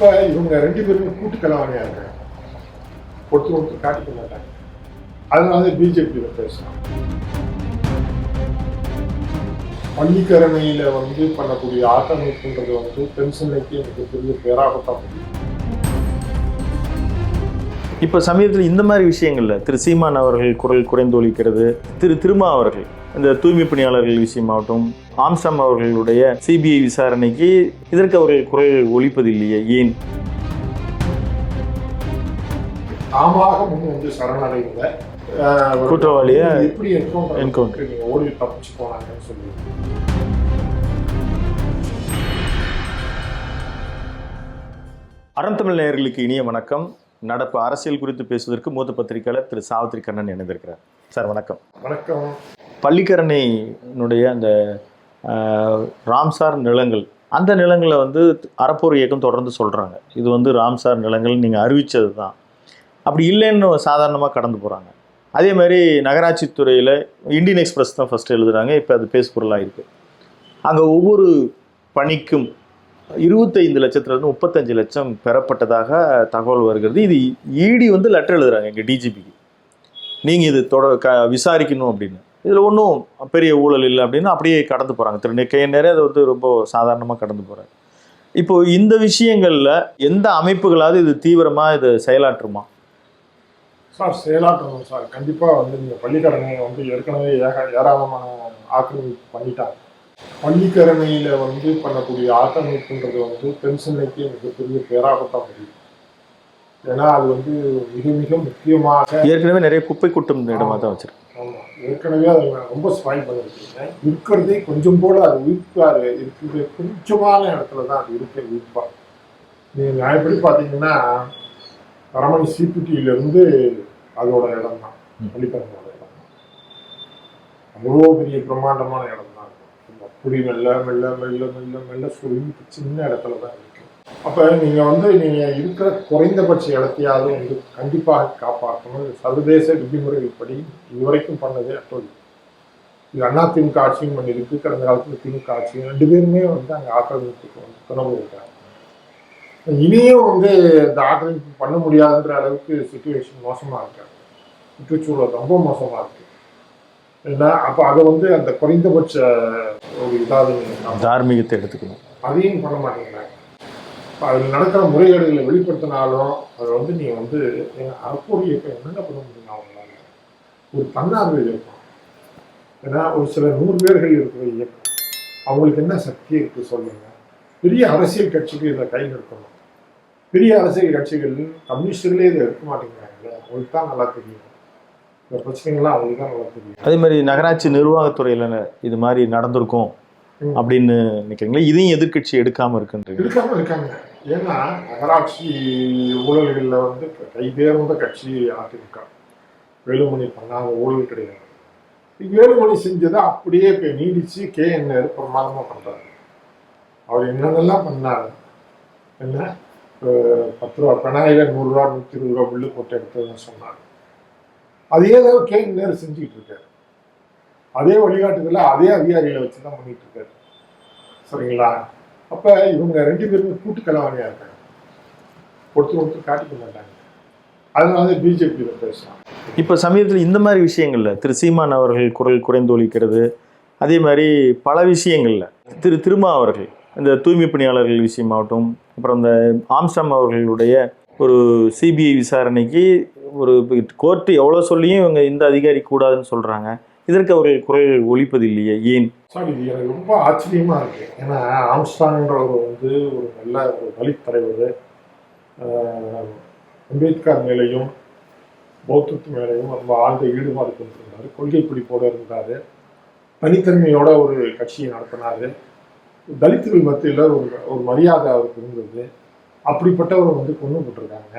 அப்போ இவங்க ரெண்டு பேருமே கூட்டு கலவாணியாக இருக்காங்க ஒருத்தர் ஒருத்தர் காட்டிக்க மாட்டாங்க. அதனால பிஜேபியில் பேசலாம் பள்ளிக்கரணையில் வந்து பண்ணக்கூடிய ஆக்கிரமிப்புன்றது வந்து பென்ஷனுக்கு எனக்கு பெரிய பேராகத்தான் முடியும் இப்போ சமீபத்தில் இந்த மாதிரி விஷயங்கள்ல திரு சீமான் அவர்கள் குரல் குறைந்தொழிக்கிறது திரு திருமா அவர்கள் இந்த தூய்மை பணியாளர்கள் விஷயமாகட்டும் ஆம்சாம் அவர்களுடைய சிபிஐ விசாரணைக்கு இதற்கு அவர்கள் குரல் ஒலிப்பதில்லையே ஏன்? தாமாக முன் வந்து சரணடைந்த குற்றவாளியை? எப்படி. நீங்க ஓடி தப்பிச்சு போனாங்கன்னு சொல்லி அறந்தமிழ் நேயர்களுக்கு இனிய வணக்கம். நடப்பு அரசியல் குறித்து பேசுவதற்கு மூத்த பத்திரிகையாளர் திரு சாவித்ரி கண்ணன் இணைந்திருக்கிறார். சார் வணக்கம். வணக்கம். பள்ளிக்கரணையினுடைய அந்த ராம்சார் நிலங்கள் அந்த நிலங்களை வந்து அறப்போர் இயக்கம் தொடர்ந்து சொல்கிறாங்க இது வந்து ராம்சார் நிலங்கள் நீங்கள் அறிவித்தது தான். அப்படி இல்லைன்னு சாதாரணமாக கடந்து போகிறாங்க அதே மாதிரி நகராட்சி துறையில் இந்தியன் எக்ஸ்பிரஸ் தான் ஃபஸ்ட்டு எழுதுறாங்க இப்போ அது பேசுபொருளாக இருக்குது அங்கே ஒவ்வொரு பணிக்கும் இருபத்தைந்து லட்சத்துலேருந்து முப்பத்தஞ்சு லட்சம் பெறப்பட்டதாக தகவல் வருகிறது. இது இடி வந்து லெட்டர் எழுதுறாங்க எங்கள் டிஜிபிக்கு நீங்கள் இது தொட க விசாரிக்கணும் அப்படின்னு. இதில் ஒன்றும் பெரிய ஊழல் இல்லை அப்படின்னு அப்படியே கடந்து போகிறாங்க திரு கே நேரம் அதை வந்து ரொம்ப சாதாரணமாக கடந்து போகிறாங்க இப்போ இந்த விஷயங்களில் எந்த அமைப்புகளாவது இது தீவிரமாக இது செயலாற்றுமா? Sir செயலாற்றணும் sir. கண்டிப்பாக வந்து நீங்கள் பள்ளிக்கடனை வந்து ஏற்கனவே ஏக ஏராளமான ஆக்கிரமிப்பு பண்ணிட்டாங்க. பள்ளிக்கரணையில வந்து பண்ணக்கூடிய ஆக்கிரமிப்புன்றது வந்து பென்ஷனுக்கு மிகப்பெரிய பேராகத்தான் முடியும். ஏன்னா அது வந்து மிக மிக முக்கியமாக ஏற்கனவே நிறைய குப்பை கூட்டம் இடமா தான் வச்சிருக்கு ஆமா. ஏற்கனவே அதை நான் ரொம்ப ஸ்பாயில் பண்ணிருக்கீங்க இருக்கிறதே கொஞ்சம் கூட அது உயிர்ப்பாரு இருக்குது கொஞ்சமான இடத்துல தான் அது இருக்கு உயிர்ப்பா நீங்க நியாயப்படி பார்த்தீங்கன்னா அரமணி சிபிடியில இருந்து அதோட இடம் தான் ம். பள்ளிக்கரனோட இடம் அவ்வளோ பெரிய பிரம்மாண்டமான இடம். குடி மெல்ல மெல்ல மெல்ல மெல்ல மெல்ல சுருங்கி சின்ன இடத்துல தான் இருக்கு. அப்போ நீங்கள் வந்து நீங்கள் இருக்கிற குறைந்தபட்ச இடத்தையாவது வந்து கண்டிப்பாக காப்பாற்றணும். இது சர்வதேச விதிமுறைகள்படி இதுவரைக்கும் பண்ணதே அட்டோலி இது அண்ணா திமுக ஆட்சியும் பண்ணியிருக்கு. கடந்த காலத்தில் திமுக ஆட்சியும் ரெண்டு பேருமே வந்து அங்கே ஆக்கிரமிப்புக்கு வந்து துணவு இருக்காங்க. இனியும் வந்து இந்த ஆக்கிரமிப்பு பண்ண முடியாதுன்ற அளவுக்கு சுச்சுவேஷன் மோசமாக இருக்காங்க சுற்றுச்சூழல் ரொம்ப மோசமாக இருக்குது ஏன்னா அப்ப அதை வந்து அந்த குறைந்தபட்ச ஒரு இதாவது நீங்க தார்மீகத்தை எடுத்துக்கணும். அதையும் பண்ண மாட்டேங்கிறாங்க அதில் நடக்கிற முறைகேடுகளை வெளிப்படுத்தினாலும் அதை வந்து நீ வந்து அறப்போர் இயக்கம் என்னென்ன பண்ண முடியும் அவங்களால. ஒரு தன்னார்வ இயக்கம். ஏன்னா ஒரு சில நூறு பேர்கள் இருக்கிற இயக்கம். அவங்களுக்கு என்ன சக்தி இருக்கு சொல்லுங்க. பெரிய அரசியல் கட்சிகள் இதை கையில் இருக்கணும் பெரிய அரசியல் கட்சிகள் கம்யூனிஸ்டுகளே இதை எடுக்க மாட்டேங்கிறாங்க அவங்களுக்கு தான் நல்லா தெரியும். அதே மாதிரி நகராட்சி நிர்வாகத்துறையில் இது மாதிரி நடந்திருக்கும். அப்படின்னு நினைக்கிறீங்களா? இதையும் எதிர்க்கட்சி எடுக்காம இருக்குன்றீங்க. இருக்காம இருக்காங்க. ஏன்னா நகராட்சி ஊழல்களில் வந்து கைதேர்ந்த கட்சி அதிமுக வேலுமணி பண்ணாத ஊழல் கிடையாது. வேலுமணி செஞ்சதை அப்படியே இப்போ நீடிச்சு கே என் பிரமாதமாக பண்றாரு. அவர் என்னென்னலாம் பண்ணாரு? என்ன? பத்து ரூபா பெனாயில நூறுரூவா நூற்றி இருபது ரூபா பில்லு போட்டு எடுத்ததுன்னு சொன்னார். அதே தான் கே என் நேரு செஞ்சுக்கிட்டு இருக்காரு. அதே வழிகாட்டுதல அதே அதிகாரிகளை வச்சு தான் பண்ணிட்டு இருக்காரு. சரிங்களா? அப்ப இவங்க ரெண்டு பேருமே கூட்டு கலவாணியா இருக்காங்க. ஒருத்தர் ஒருத்தர் காட்டிக்க மாட்டாங்க. அதனால பிஜேபியில பேசலாம் இப்போ சமீபத்தில் இந்த மாதிரி விஷயங்களில் திரு சீமான் அவர்கள் குரல் குறைந்தொழிக்கிறது அதே மாதிரி பல விஷயங்களில் திரு திருமா அவர்கள் இந்த தூய்மை பணியாளர்கள் விஷயமாகட்டும் அப்புறம் இந்த ஆம்ஸ்டாம் அவர்களுடைய ஒரு சிபிஐ விசாரணைக்கு ஒரு கோர்ட்டு எவ்வளோ சொல்லியும் இவங்க இந்த அதிகாரி கூடாதுன்னு சொல்கிறாங்க இதற்கு அவர்கள் குரல் ஒலிப்பதில்லையே ஏன்? சார் இது எனக்கு ரொம்ப ஆச்சரியமாக இருக்குது ஏன்னா ஆம்ஸ்டாங்ன்றவர் வந்து ஒரு நல்ல ஒரு வழித்தலைவர் அம்பேத்கர் மேலேயும் பௌத்தத்து மேலேயும் ரொம்ப ஆழ்ந்த ஈடுபாடு கொண்டிருந்தார். கொள்கை பிடிப்போடு இருந்தார். தனித்தன்மையோட ஒரு கட்சியை நடத்தினார். தலித்துகள் மத்தியில் ஒரு ஒரு மரியாதை அவருக்கு இருந்தது. அப்படிப்பட்டவர் வந்து கொண்டு போட்டிருக்காங்க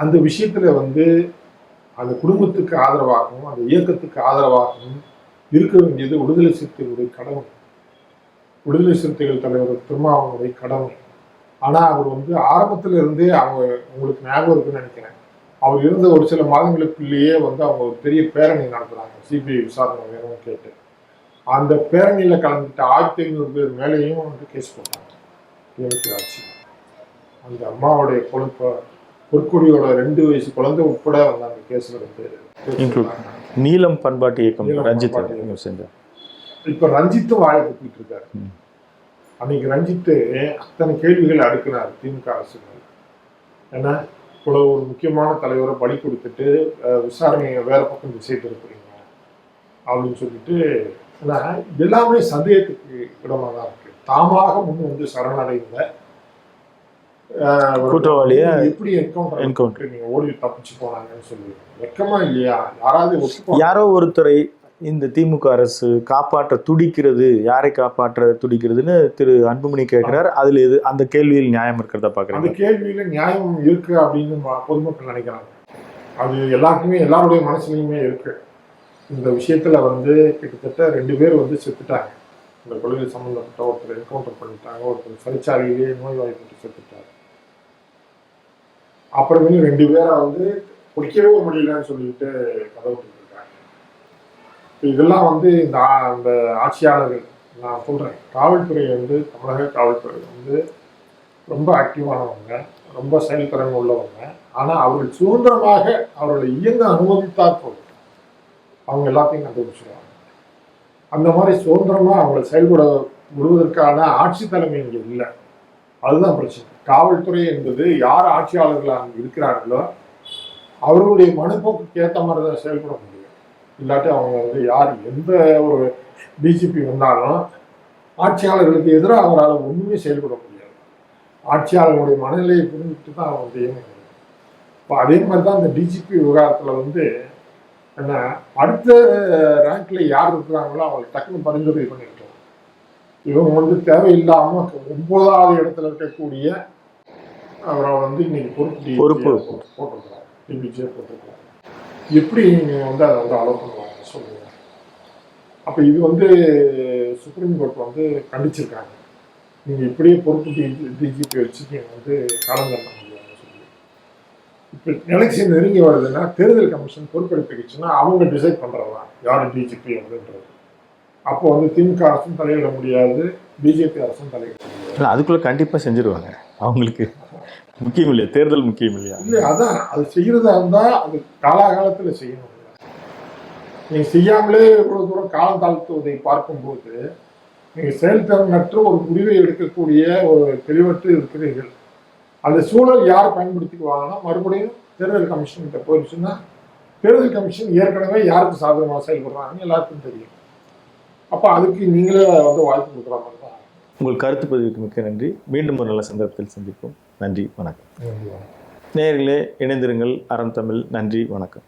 அந்த விஷயத்தில் வந்து அந்த குடும்பத்துக்கு ஆதரவாகவும் அந்த இயக்கத்துக்கு ஆதரவாகவும் இருக்க வேண்டியது விடுதலை சிறுத்தைகளுடைய கடமை. விடுதலை சிறுத்தைகள் தலைவர் திருமாவனுடைய கடமை. ஆனால் அவர் வந்து ஆரம்பத்தில் இருந்தே அவங்க உங்களுக்கு ஞாபகம் இருக்குன்னு நினைக்கிறேன். அவர் இருந்த ஒரு சில மாதங்களுக்குள்ளேயே வந்து அவங்க ஒரு பெரிய பேரணி நடத்துகிறாங்க சிபிஐ விசாரணை வேணும்னு கேட்டு. அந்த பேரணியில் கலந்துட்டு ஆயிரத்தி ஐநூறு பேர் மேலேயும் வந்து கேஸ் போட்டாங்க. டிஎம்கே ஆட்சி. அந்த அம்மாவுடைய பொழுப்பை பொற்கொடியோட ரெண்டு வயசு குழந்தை உட்பட வந்து அந்த கேஸ்ல வந்து. நீலம் பண்பாட்டு இயக்கம் ரஞ்சித் செஞ்சார் இப்ப ரஞ்சித்தும் வாயை குத்திட்டு இருக்காரு. அன்னைக்கு ரஞ்சித்து அத்தனை கேள்விகள் அடுக்கினார் திமுக அரசு. ஏன்னா இவ்வளவு ஒரு முக்கியமான தலைவரை பலி கொடுத்துட்டு விசாரணையை வேற பக்கம் திசை திருப்புறீங்க அப்படின்னு சொல்லிட்டு ஏன்னா எல்லாமே சந்தேகத்துக்கு இடமா தான் இருக்கு தாமாக முன் வந்து சரணடைந்த குற்றவாளிய எப்படி என்கவுண்டர் encounter. நீங்க ஓடி தப்பிச்சு போனாங்கன்னு சொல்லி. வெக்கமா இல்லையா? யாராவது யாரோ ஒருத்தரை இந்த திமுக அரசு காப்பாற்ற துடிக்கிறது யாரை காப்பாற்ற துடிக்கிறதுன்னு திரு அன்புமணி கேட்கிறார். அதுல எது அந்த கேள்வியில் நியாயம் இருக்கிறதா அந்த பாக்குறீங்க? கேள்வியில நியாயம் இருக்கு அப்படின்னு பொதுமக்கள் நினைக்கிறாங்க. அது எல்லாருக்குமே எல்லாருடைய மனசுலயுமே இருக்கு. இந்த விஷயத்துல வந்து கிட்டத்தட்ட ரெண்டு பேர் வந்து செத்துட்டாங்க. இந்த கொள்கை சம்பந்தப்பட்ட ஒருத்தர் என்கவுண்டர் பண்ணிட்டாங்க ஒருத்தர் சிறைச்சாலையிலேயே நோய்வாய்ப்பட்டு செத்துட்டாரு. அப்புறமே ரெண்டு பேரை வந்து பிடிக்கவே முடியலன்னு சொல்லிட்டு கதவு இருக்காங்க இதெல்லாம் வந்து இந்த அந்த ஆட்சியாளர்கள் நான் சொல்கிறேன் காவல்துறை வந்து தமிழக காவல்துறை வந்து ரொம்ப ஆக்டிவானவங்க ரொம்ப செயல்திறன் உள்ளவங்க. ஆனால் அவர்கள் சுதந்திரமாக அவர்களை இயங்க அனுமதித்தார் போதும். அவங்க எல்லாத்தையும் கண்டுபிடிச்சிருவாங்க. அந்த மாதிரி சுதந்திரமாக அவங்களை செயல்பட விடுவதற்கான ஆட்சி தலைமை இங்கே இல்லை. அதுதான் பிரச்சனை. காவல்துறை என்பது யார் ஆட்சியாளர்கள் அங்கே இருக்கிறார்களோ அவர்களுடைய மனுப்போக்குக்கு ஏற்ற மாதிரி தான் செயல்பட முடியும். இல்லாட்டி அவங்க வந்து யார் எந்த ஒரு டிஜிபி வந்தாலும் ஆட்சியாளர்களுக்கு எதிராக அவரால் ஒன்றுமே செயல்பட முடியாது. ஆட்சியாளர்களுடைய மனநிலையை புரிஞ்சுட்டு தான் அவங்க வந்து இயங்க முடியும் இப்போ அதே மாதிரி தான் இந்த டிஜிபி விவகாரத்தில் வந்து என்ன அடுத்த ரேங்க்ல யார் இருக்கிறாங்களோ அவங்க டக்குன்னு பரிந்துரை பண்ணிருக்கலாம். இவங்க வந்து தேவையில்லாமல் ஒன்பதாவது இடத்துல இருக்கக்கூடிய அவரை வந்து இன்னைக்கு பொறுப்பு பொறுப்பு. போட்டிருக்கிறாங்க டிபிஜியை போட்டிருக்கிறாங்க எப்படி நீங்க வந்து அதை வந்து அலோவ் பண்ணுவாங்க சொல்லுங்க. அப்ப இது வந்து சுப்ரீம் கோர்ட் வந்து கண்டிச்சிருக்காங்க. நீங்க இப்படியே பொறுப்பு டிஜிபி வச்சு நீங்க வந்து காலம் தள்ள முடியாது சொல்லி இப்போ எலெக்ஷன் நெருங்கி வருதுன்னா தேர்தல் கமிஷன் பொறுப்பெடுத்துக்கிச்சுன்னா அவங்க டிசைட் பண்றதா? யார் டிஜிபி அப்படின்றது. அப்போ வந்து திமுக அரசும் தலையிட முடியாது பிஜேபி அரசும் தலையிட முடியாது. அதுக்குள்ள கண்டிப்பா செஞ்சிருவாங்க. அவங்களுக்கு முக்கியம் இல்லையா தேர்தல் முக்கியம் இல்லையா இல்லை அதான் அது செய்யறதா இருந்தா அது காலாகாலத்துல செய்யணும். நீங்க செய்யாமலே இவ்வளோ தூரம் காலம் தாழ்த்துவதை பார்க்கும்போது நீங்க செயல்திறனற்ற ஒரு முடிவை எடுக்கக்கூடிய ஒரு தெளிவற்று இருக்கிறீர்கள். அந்த சூழல் யார் பயன்படுத்திக்குவாங்கன்னா மறுபடியும் தேர்தல் கமிஷன்கிட்ட போயிடுச்சுன்னா தேர்தல் கமிஷன் ஏற்கனவே யாருக்கு சாதகமாக செயல்படுறாங்கன்னு எல்லாருக்கும் தெரியும். அப்போ அதுக்கு நீங்களே வந்து வாய்ப்பு கொடுக்குற மாதிரி தான் உங்கள் கருத்து பதிவுக்கு மிக்க நன்றி. மீண்டும் ஒரு நல்ல சந்தர்ப்பத்தில் சந்திப்போம். நன்றி வணக்கம். நேயர்களே இணைந்திருங்கள். அறம் தமிழ். நன்றி வணக்கம்.